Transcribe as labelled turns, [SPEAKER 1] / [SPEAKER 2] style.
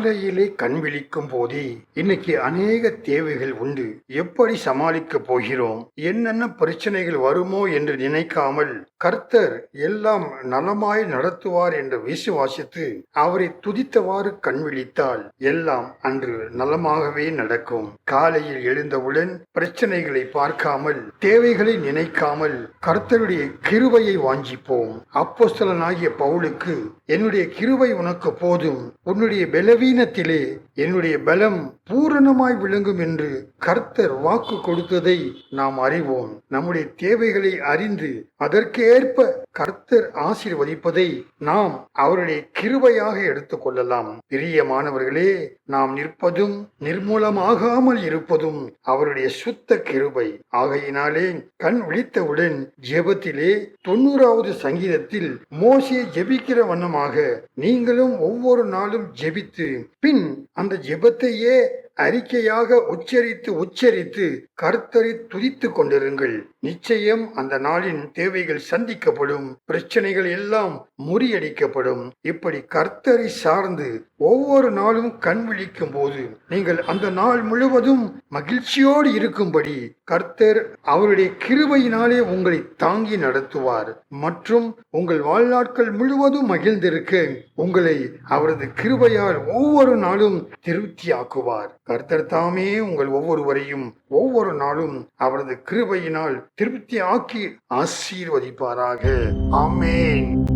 [SPEAKER 1] காலையிலே கண் விழிக்கும் போதே இன்னைக்கு அநேக தேவைகள் உண்டு. எப்படி சமாளிக்க போகிறோம்? என்னென்ன பிரச்சனைகள் வருமோ என்று நினைக்காமல் கர்த்தர் எல்லாம் நலமாய் நடத்துவார் என்று விசுவாசித்து அவரை துதித்தவாறு கண் விழித்தால் எல்லாம் அன்று நலமாகவே நடக்கும். காலையில் எழுந்தவுடன் பிரச்சனைகளை பார்க்காமல் தேவைகளை நினைக்காமல் கர்த்தருடைய கிருபையை வாஞ்சிப்போம். அப்போஸ்தலனாகிய பவுலுக்கு என்னுடைய கிருபை உனக்கு போதும். உன்னுடைய பலவீனத்திலே என்னுடைய பலம் பூரணமாய் விளங்கும் என்று கர்த்தர் வாக்கு கொடுத்ததை நாம் அறிவோம். நம்முடைய தேவைகளை அறிந்து அதற்கேற்ப கர்த்தர் ஆசீர்வதிப்பதை நாம் அவருடைய கிருபையாக எடுத்துக்கொள்ளலாம் பிரியமானவர்களே நாம் நிற்பதும் நிர்மூலமாகாமல் இருப்பதும் அவருடைய சுத்த கிருபை. ஆகையினாலே கண் விழித்தவுடன் ஜெபத்திலே தொண்ணூறாவது சங்கீதத்தில் மோசே ஜெபிக்கிற வண்ணமாக நீங்களும் ஒவ்வொரு நாளும் ஜெபித்து பின் அந்த ஜெபத்தையே அறிக்கையாக உச்சரித்து உச்சரித்து கர்த்தரை துதித்து கொண்டிருங்கள். நிச்சயம் அந்த நாளின் தேவைகள் சந்திக்கப்படும் பிரச்சனைகள் எல்லாம் முறியடிக்கப்படும். இப்படி கர்த்தரை சார்ந்து ஒவ்வொரு நாளும் கண் விழிக்கும் போது நீங்கள் அந்த நாள் முழுவதும் மகிழ்ச்சியோடு இருக்கும்படி கர்த்தர் அவருடைய கிருபையினாலே உங்களை தாங்கி நடத்துவார். மற்றும் உங்கள் வாழ்நாட்கள் முழுவதும் மகிழ்ந்திருக்க உங்களை அவரது கிருபையால் ஒவ்வொரு நாளும் திருப்தியாக்குவார். கர்த்தர் தாமே உங்கள் ஒவ்வொருவரையும் ஒவ்வொரு நாளும் அவரது கிருபையினால் திருப்தி ஆக்கி ஆசீர்வதிப்பாராக. ஆமேன்.